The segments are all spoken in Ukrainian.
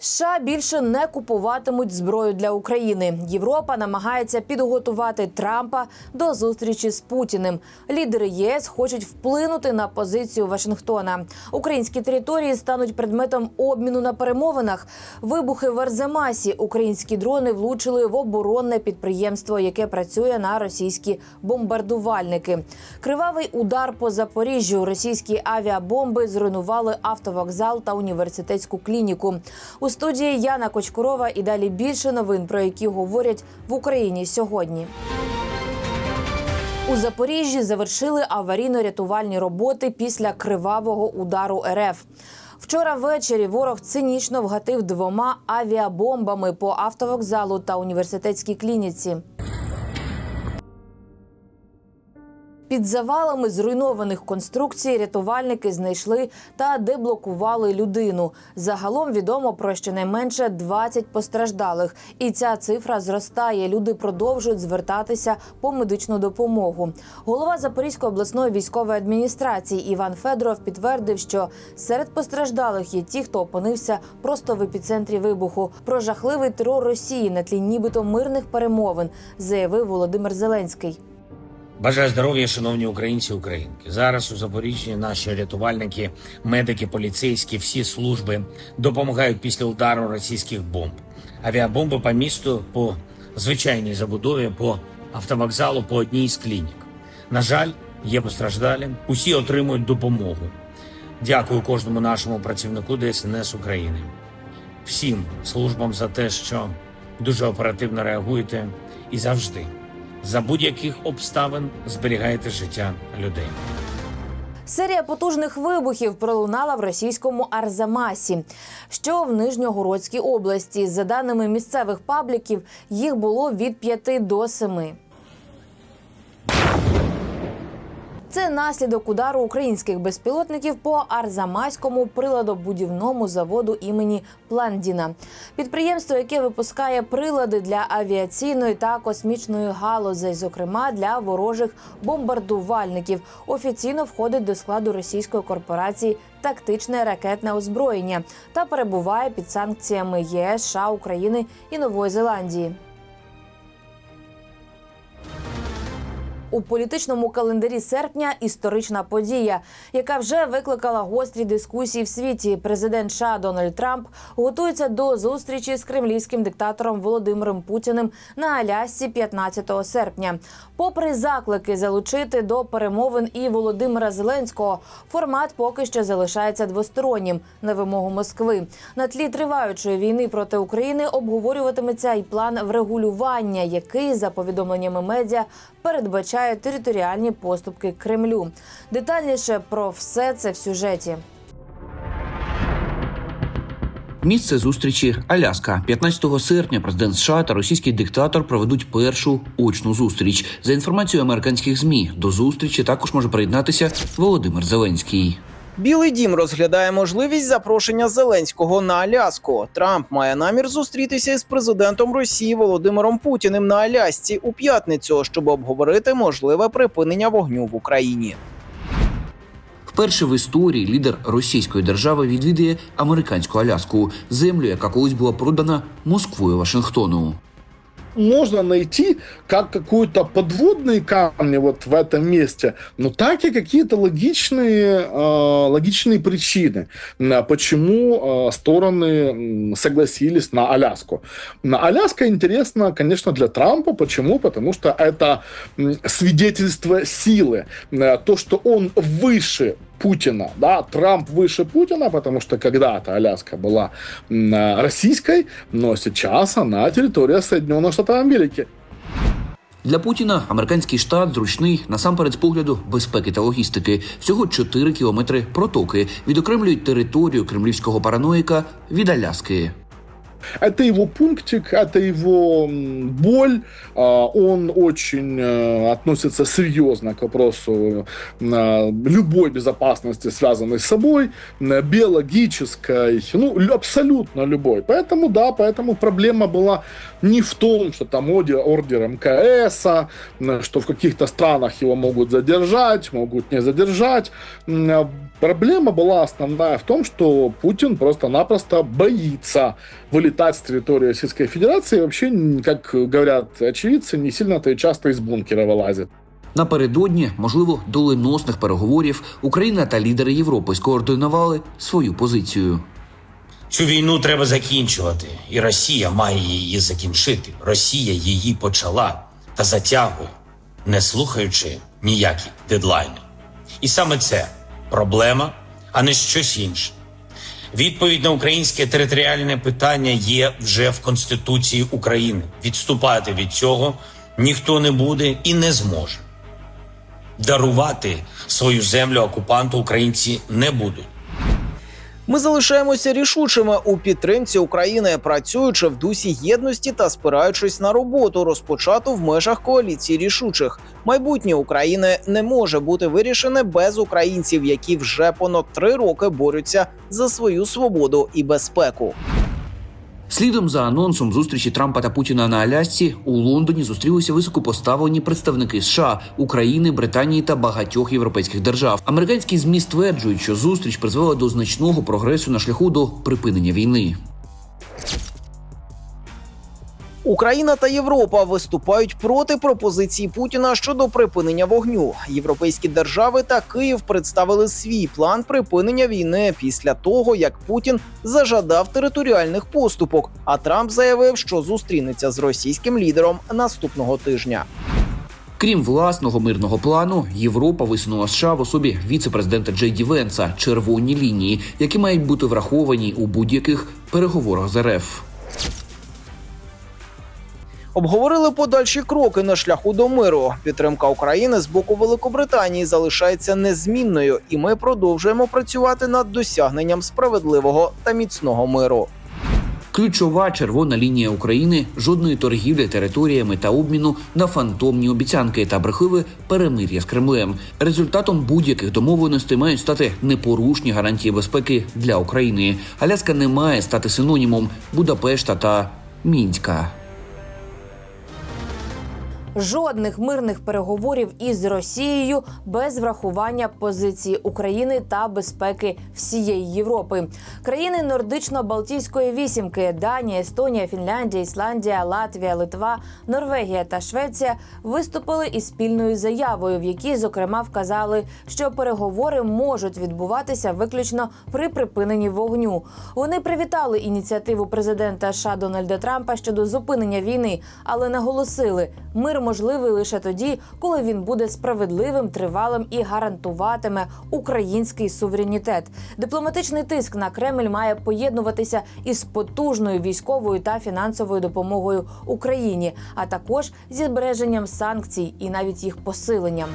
США більше не купуватимуть зброю для України. Європа намагається підготувати Трампа до зустрічі з Путіним. Лідери ЄС хочуть вплинути на позицію Вашингтона. Українські території стануть предметом обміну на перемовинах. Вибухи в Арзамасі. Українські дрони влучили в оборонне підприємство, яке працює на російські бомбардувальники. Кривавий удар по Запоріжжю. Російські авіабомби зруйнували автовокзал та університетську клініку. Студії Яна Кочкурова і далі більше новин, про які говорять в Україні сьогодні. У Запоріжжі завершили аварійно-рятувальні роботи після кривавого удару РФ. Вчора ввечері ворог цинічно вгатив двома авіабомбами по автовокзалу та університетській клініці. Під завалами зруйнованих конструкцій рятувальники знайшли та деблокували людину. Загалом відомо про щонайменше 20 постраждалих, і ця цифра зростає. Люди продовжують звертатися по медичну допомогу. Голова Запорізької обласної військової адміністрації Іван Федоров підтвердив, що серед постраждалих є ті, хто опинився просто в епіцентрі вибуху. Про жахливий терор Росії на тлі нібито мирних перемовин заявив Володимир Зеленський. Бажаю здоров'я, шановні українці українки. Зараз у Запоріжжі наші рятувальники, медики, поліцейські, всі служби допомагають після удару російських бомб. Авіабомби по місту, по звичайній забудові, по автовокзалу, по одній з клінік. На жаль, є постраждалі. Усі отримують допомогу. Дякую кожному нашому працівнику ДСНС України, всім службам за те, що дуже оперативно реагуєте і завжди за будь-яких обставин зберігаєте життя людей. Серія потужних вибухів пролунала в російському Арзамасі, що в Нижньогородській області. За даними місцевих пабліків, їх було від 5 до 7. Це наслідок удару українських безпілотників по Арзамаському приладобудівному заводу імені Пландіна. Підприємство, яке випускає прилади для авіаційної та космічної галузей, зокрема для ворожих бомбардувальників, офіційно входить до складу російської корпорації тактичне ракетне озброєння та перебуває під санкціями ЄС, США, України і Нової Зеландії. У політичному календарі серпня історична подія, яка вже викликала гострі дискусії в світі. Президент США Дональд Трамп готується до зустрічі з кремлівським диктатором Володимиром Путіним на Алясці 15 серпня. Попри заклики залучити до перемовин і Володимира Зеленського, формат поки що залишається двостороннім на вимогу Москви. На тлі триваючої війни проти України обговорюватиметься і план врегулювання, який за повідомленнями медіа передбачає територіальні поступки Кремлю. Детальніше про все це в сюжеті. Місце зустрічі Аляска 15 серпня. Президент США та російський диктатор проведуть першу очну зустріч. За інформацією американських змі до зустрічі також може приєднатися Володимир Зеленський. Білий дім розглядає можливість запрошення Зеленського на Аляску. Трамп має намір зустрітися із президентом Росії Володимиром Путіним на Алясці у п'ятницю, щоб обговорити можливе припинення вогню в Україні. Вперше в історії лідер російської держави відвідує американську Аляску, землю, яка колись була продана Москвою Вашингтону. Можно найти как какую-то подводные камни вот в этом месте, но так и какие-то логичные, э, логичные причины, почему э, стороны согласились на Аляску. На Аляска интересно, конечно, для Трампа. Почему? Потому что это свидетельство силы. Э, То, что он выше Путина, да, Трамп выше Путина, потому что когда-то Аляска была м, э, российской, но сейчас она территория Соединенных Штатов Америки. Для Путіна американський штат зручний насамперед з погляду безпеки та логістики. Всього 4 кілометри протоки відокремлюють територію кремлівського параноїка від Аляски. Это его пунктик, это его боль. А, Он очень э, относится серьезно к вопросу э, любой безопасности, связанной с собой, биологической, ну, лю- абсолютно любой. Поэтому, да, поэтому проблема была не в том, что там ордер, МКС, а, что в каких-то странах его могут задержать, могут не задержать. А Проблема была основная в том, что Путин просто-напросто боится вылетать с территории Российской Федерации. И вообще, м, как говорят очевидцы, не сильно-то и часто из бункера вылазит. Напередодні, можливо, доленосних переговорів Україна та лідери Європи скоординували свою позицію. Цю війну треба закінчувати, і Росія має її закінчити. Росія її почала та затягує, не слухаючи ніякі дедлайни. І саме це проблема, а не щось інше. Відповідь на українське територіальне питання є вже в Конституції України. Відступати від цього ніхто не буде і не зможе. Дарувати свою землю окупанту українці не будуть. Ми залишаємося рішучими у підтримці України, працюючи в дусі єдності та спираючись на роботу, розпочату в межах коаліції рішучих. Майбутнє України не може бути вирішене без українців, які вже понад три роки борються за свою свободу і безпеку. Слідом за анонсом зустрічі Трампа та Путіна на Алясці у Лондоні зустрілися високопоставлені представники США, України, Британії та багатьох європейських держав. Американські змі стверджують, що зустріч призвела до значного прогресу на шляху до припинення війни. Україна та Європа виступають проти пропозиції Путіна щодо припинення вогню. Європейські держави та Київ представили свій план припинення війни після того, як Путін зажадав територіальних поступок. А Трамп заявив, що зустрінеться з російським лідером наступного тижня. Крім власного мирного плану, Європа висунула США в особі віце-президента Джей Ді червоні лінії, які мають бути враховані у будь-яких переговорах з РФ. Обговорили подальші кроки на шляху до миру. Підтримка України з боку Великобританії залишається незмінною, і ми продовжуємо працювати над досягненням справедливого та міцного миру. Ключова червона лінія України жодної торгівлі територіями та обміну на фантомні обіцянки та брехливе перемир'я з Кремлем. Результатом будь-яких домовленостей мають стати непорушні гарантії безпеки для України. Аляска не має стати синонімом Будапешта та Мінська. Жодних мирних переговорів із Росією без врахування позиції України та безпеки всієї Європи. Країни Нордично-Балтійської вісімки Данія, Естонія, Фінляндія, Ісландія, Латвія, Литва, Норвегія та Швеція виступили із спільною заявою, в якій зокрема вказали, що переговори можуть відбуватися виключно при припиненні вогню. Вони привітали ініціативу президента США Дональда Трампа щодо зупинення війни, але наголосили, мир можливий лише тоді, коли він буде справедливим, тривалим і гарантуватиме український суверенітет. Дипломатичний тиск на Кремль має поєднуватися із потужною військовою та фінансовою допомогою Україні, а також зі збереженням санкцій і навіть їх посиленням.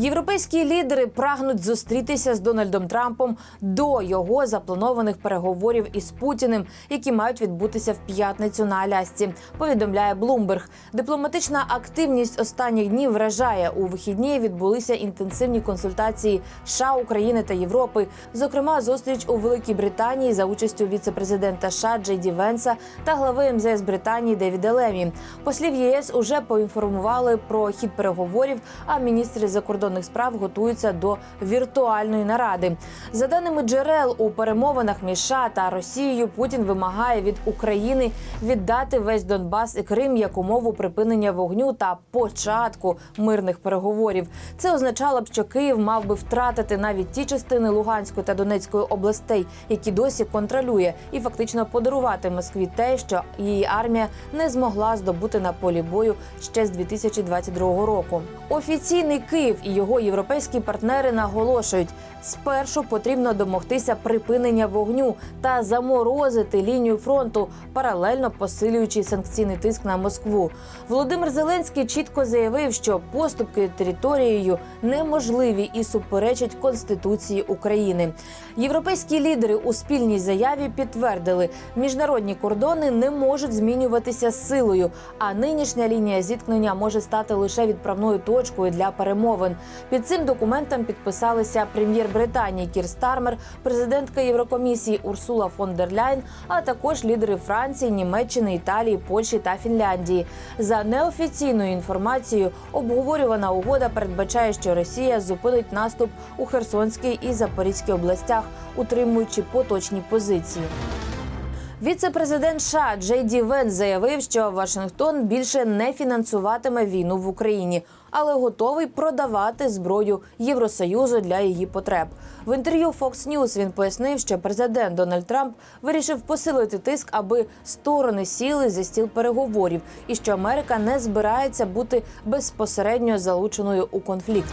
Європейські лідери прагнуть зустрітися з Дональдом Трампом до його запланованих переговорів із Путіним, які мають відбутися в п'ятницю на Алясці. Повідомляє Блумберг. Дипломатична активність останніх днів вражає. У вихідні відбулися інтенсивні консультації США, України та Європи. Зокрема, зустріч у Великій Британії за участю віце-президента США Джей Ді Венса та глави МЗС Британії Девіда Лемі. Послів єС уже поінформували про хід переговорів. А міністри закордонних справ готуються до віртуальної наради. За даними джерел у перемовинах між США та Росією, Путін вимагає від України віддати весь Донбас і Крим як умову припинення вогню та початку мирних переговорів. Це означало б, що Київ мав би втратити навіть ті частини Луганської та Донецької областей, які досі контролює, і фактично подарувати Москві те, що її армія не змогла здобути на полі бою ще з 2022 року. Офіційний Київ і його європейські партнери наголошують: спершу потрібно домогтися припинення вогню та заморозити лінію фронту, паралельно посилюючи санкційний тиск на Москву. Володимир Зеленський чітко заявив, що поступки територією неможливі і суперечать Конституції України. Європейські лідери у спільній заяві підтвердили, міжнародні кордони не можуть змінюватися силою, а нинішня лінія зіткнення може стати лише відправною точкою для перемовин. Під цим документом підписалися прем'єр Британії Кір Стармер, президентка Єврокомісії Урсула фон дер Ляйн, а також лідери Франції, Німеччини, Італії, Польщі та Фінляндії. За неофіційною інформацією, обговорювана угода передбачає, що Росія зупинить наступ у Херсонській і Запорізькій областях, утримуючи поточні позиції. Віце-президент США Джей Ді Венс заявив, що Вашингтон більше не фінансуватиме війну в Україні, але готовий продавати зброю Євросоюзу для її потреб. В інтерв'ю Fox News він пояснив, що президент Дональд Трамп вирішив посилити тиск, аби сторони сіли за стіл переговорів, і що Америка не збирається бути безпосередньо залученою у конфлікт.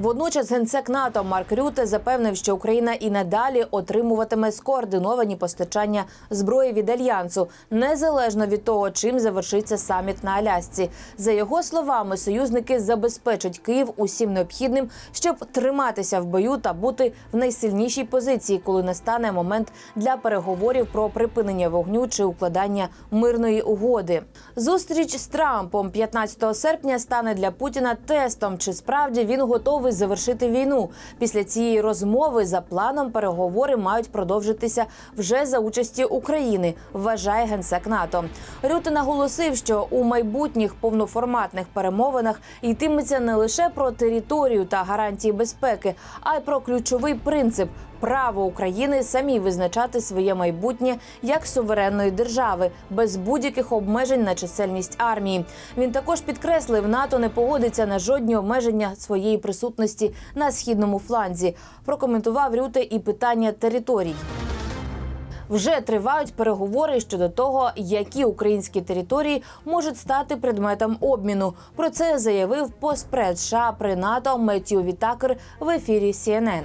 Водночас генсек НАТО Марк Рюте запевнив, що Україна і надалі отримуватиме скоординовані постачання зброї від альянсу, незалежно від того, чим завершиться саміт на Алясці. За його словами, союзники забезпечать Київ усім необхідним, щоб триматися в бою та бути в найсильнішій позиції, коли настане момент для переговорів про припинення вогню чи укладання мирної угоди. Зустріч з Трампом 15 серпня стане для Путіна тестом, чи справді він готовий завершити війну. Після цієї розмови за планом переговори мають продовжитися вже за участі України. Вважає генсек НАТО. Рюти наголосив, що у майбутніх повноформатних перемовинах йтиметься не лише про територію та гарантії безпеки, а й про ключовий принцип. Право України самі визначати своє майбутнє як суверенної держави без будь-яких обмежень на чисельність армії. Він також підкреслив, НАТО не погодиться на жодні обмеження своєї присутності на східному фланзі. Прокоментував Рюте і питання територій. Вже тривають переговори щодо того, які українські території можуть стати предметом обміну. Про це заявив постпред США при НАТО Меттью Вітакер в ефірі CNN.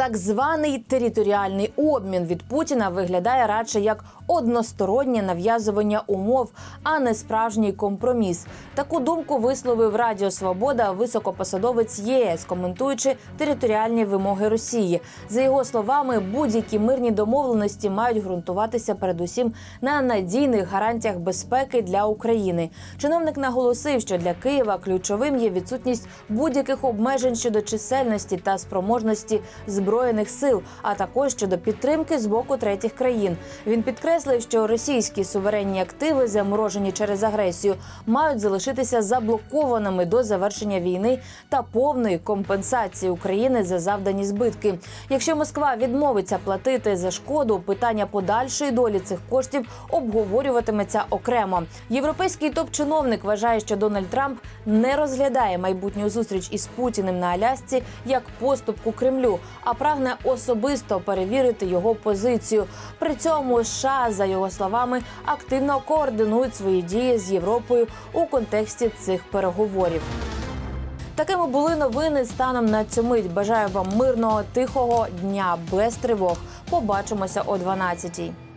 Так званий територіальний обмін. Від Путіна виглядає радше як одностороннє нав'язування умов, а не справжній компроміс. Таку думку висловив Радіо Свобода високопосадовець ЄС, коментуючи територіальні вимоги Росії. За його словами, будь-які мирні домовленості мають ґрунтуватися передусім на надійних гарантіях безпеки для України. Чиновник наголосив, що для Києва ключовим є відсутність будь-яких обмежень щодо чисельності та спроможності збройних сил, а також щодо підтримки з боку третіх країн. Він підкреслив, що російські суверенні активи, заморожені через агресію, мають залишитися заблокованими до завершення війни та повної компенсації України за завдані збитки. Якщо Москва відмовиться платити за шкоду, питання подальшої долі цих коштів обговорюватиметься окремо. Європейський топ-чиновник вважає, що Дональд Трамп не розглядає майбутню зустріч із Путіним на Алясці як поступку Кремлю, а прагне особисто перевірити його позицію. При цьому США, за його словами, активно координують свої дії з Європою у контексті цих переговорів. Такими були новини станом на цю мить. Бажаю вам мирного, тихого дня без тривог. Побачимося о 12-й.